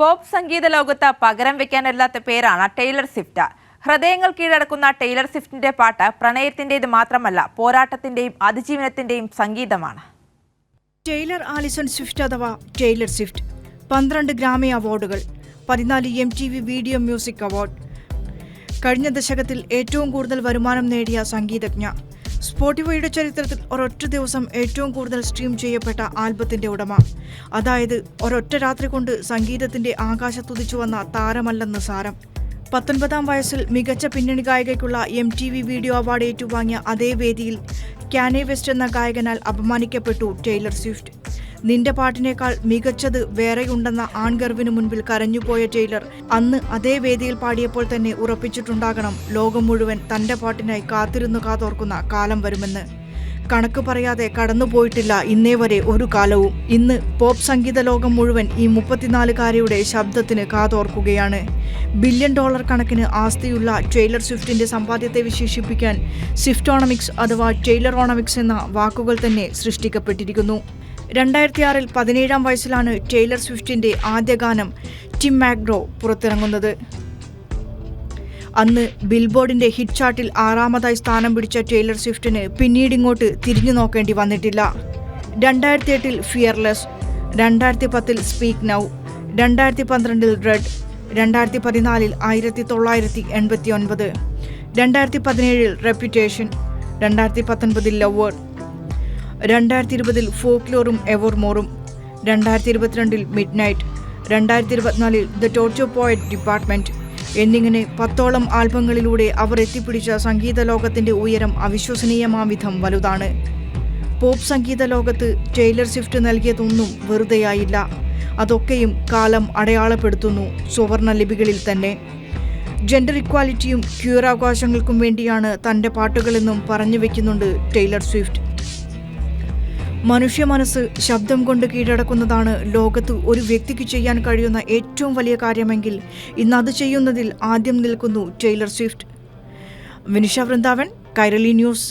Pop സംഗീത ലോകത്ത് പകരം വെക്കാനല്ലാത്ത പേരാണ് ടൈലർ സ്വിഫ്റ്റ് ഹൃദയങ്ങൾ കീഴടക്കുന്ന ടൈലർ സ്വിഫ്റ്റിന്റെ പാട്ട് പ്രണയത്തിന്റേത് മാത്രമല്ല പോരാട്ടത്തിന്റെയും അതിജീവനത്തിന്റെയും സംഗീതമാണ്. ടൈലർ ആലിസൺ സ്വിഫ്റ്റ് അഥവാ ടൈലർ സ്വിഫ്റ്റ് പന്ത്രണ്ട് ഗ്രാമി അവാർഡുകൾ പതിനാല് M T V video music award കഴിഞ്ഞ ദശകത്തിൽ ഏറ്റവും കൂടുതൽ വരുമാനം നേടിയ സംഗീതജ്ഞ. സ്പോട്ടിഫൈയുടെ ചരിത്രത്തിൽ ഒരൊറ്റ ദിവസം ഏറ്റവും കൂടുതൽ സ്ട്രീം ചെയ്യപ്പെട്ട ആൽബത്തിന്റെ ഉടമ. അതായത് ഒരൊറ്റ രാത്രി കൊണ്ട് സംഗീതത്തിന്റെ ആകാശത്തുതിച്ചു വന്ന താരമല്ലെന്ന് സാരം. പത്തൊൻപതാം വയസ്സിൽ മികച്ച പിന്നണി ഗായികയ്ക്കുള്ള M T V video award ഏറ്റുവാങ്ങിയ അതേ വേദിയിൽ കാനെ വെസ്റ്റ് എന്ന ഗായകനാൽ അപമാനിക്കപ്പെട്ടു ടൈലർ സ്വിഫ്റ്റ്. നിന്റെ പാട്ടിനേക്കാൾ മികച്ചത് വേറെയുണ്ടെന്ന ആൺഗർവിനു മുൻപിൽ കരഞ്ഞുപോയ ടൈലർ അന്ന് അതേ വേദിയിൽ പാടിയപ്പോൾ തന്നെ ഉറപ്പിച്ചിട്ടുണ്ടാകണം ലോകം മുഴുവൻ തന്റെ പാട്ടിനായി കാത്തിരുന്നു കാതോർക്കുന്ന കാലം വരുമെന്ന്. കണക്ക് പറയാതെ കടന്നുപോയിട്ടില്ല ഇന്നേ വരെ ഒരു കാലവും. ഇന്ന് പോപ്പ് സംഗീത ലോകം മുഴുവൻ ഈ മുപ്പത്തിനാലുകാരിയുടെ ശബ്ദത്തിന് കാതോർക്കുകയാണ്. ബില്യൺ ഡോളർ കണക്കിന് ആസ്തിയുള്ള ട്രെയിലർ സ്വിഫ്റ്റിന്റെ സമ്പാദ്യത്തെ വിശേഷിപ്പിക്കാൻ സ്വിഫ്റ്റോണമിക്സ് അഥവാ ടൈലറോണമിക്സ് എന്ന വാക്കുകൾ തന്നെ സൃഷ്ടിക്കപ്പെട്ടിരിക്കുന്നു. രണ്ടായിരത്തി ആറിൽ പതിനേഴാം വയസ്സിലാണ് ടൈലർ സ്വിഫ്റ്റിന്റെ ആദ്യ ഗാനം ടിം മാക്ഗ്രോ പുറത്തിറങ്ങുന്നത്. അന്ന് ബിൽബോർഡിന്റെ ഹിറ്റ് ചാർട്ടിൽ ആറാമതായി സ്ഥാനം പിടിച്ച ടൈലർ സ്വിഫ്റ്റിന് പിന്നീട് ഇങ്ങോട്ട് തിരിഞ്ഞു നോക്കേണ്ടി വന്നിട്ടില്ല. രണ്ടായിരത്തി എട്ടിൽ ഫിയർലെസ് രണ്ടായിരത്തി പത്തിൽ സ്പീക്ക് നൗ രണ്ടായിരത്തി പന്ത്രണ്ടിൽ റെഡ് രണ്ടായിരത്തി പതിനാലിൽ ആയിരത്തി തൊള്ളായിരത്തി എൺപത്തി ഒൻപത് രണ്ടായിരത്തി പതിനേഴിൽ റെപ്യൂട്ടേഷൻ രണ്ടായിരത്തി പത്തൊൻപതിൽ ലവർ രണ്ടായിരത്തി ഇരുപതിൽ ഫോക്ലോറും എവർമോറും രണ്ടായിരത്തി ഇരുപത്തിരണ്ടിൽ മിഡ് നൈറ്റ് രണ്ടായിരത്തി ഇരുപത്തിനാലിൽ ദ ടോർച്ചോ പോയറ്റ് ഡിപ്പാർട്ട്മെന്റ് എന്നിങ്ങനെ പത്തോളം ആൽബങ്ങളിലൂടെ അവർ എത്തിപ്പിടിച്ച സംഗീത ലോകത്തിന്റെ ഉയരം അവിശ്വസനീയമാം വിധം വലുതാണ്. പോപ്പ് സംഗീത ലോകത്ത് ടൈലർ സ്വിഫ്റ്റ് നൽകിയതൊന്നും വെറുതെയായില്ല. അതൊക്കെയും കാലം അടയാളപ്പെടുത്തുന്നു സുവർണ ലിപികളിൽ തന്നെ. ജെൻഡർ ഇക്വാലിറ്റിയും ക്യൂറാവകാശങ്ങൾക്കും വേണ്ടിയാണ് തന്റെ പാട്ടുകളെന്നും പറഞ്ഞു വെക്കുന്നുണ്ട് ടൈലർ സ്വിഫ്റ്റ്. മനുഷ്യ മനസ്സ് ശബ്ദം കൊണ്ട് കീഴടക്കുന്നതാണ് ലോകത്ത് ഒരു വ്യക്തിക്ക് ചെയ്യാൻ കഴിയുന്ന ഏറ്റവും വലിയ കാര്യമെങ്കിൽ ഇന്ന് അത് ചെയ്യുന്നതിൽ ആദ്യം നിൽക്കുന്നു Taylor Swift. Vinisha Vrindavan Kairali news.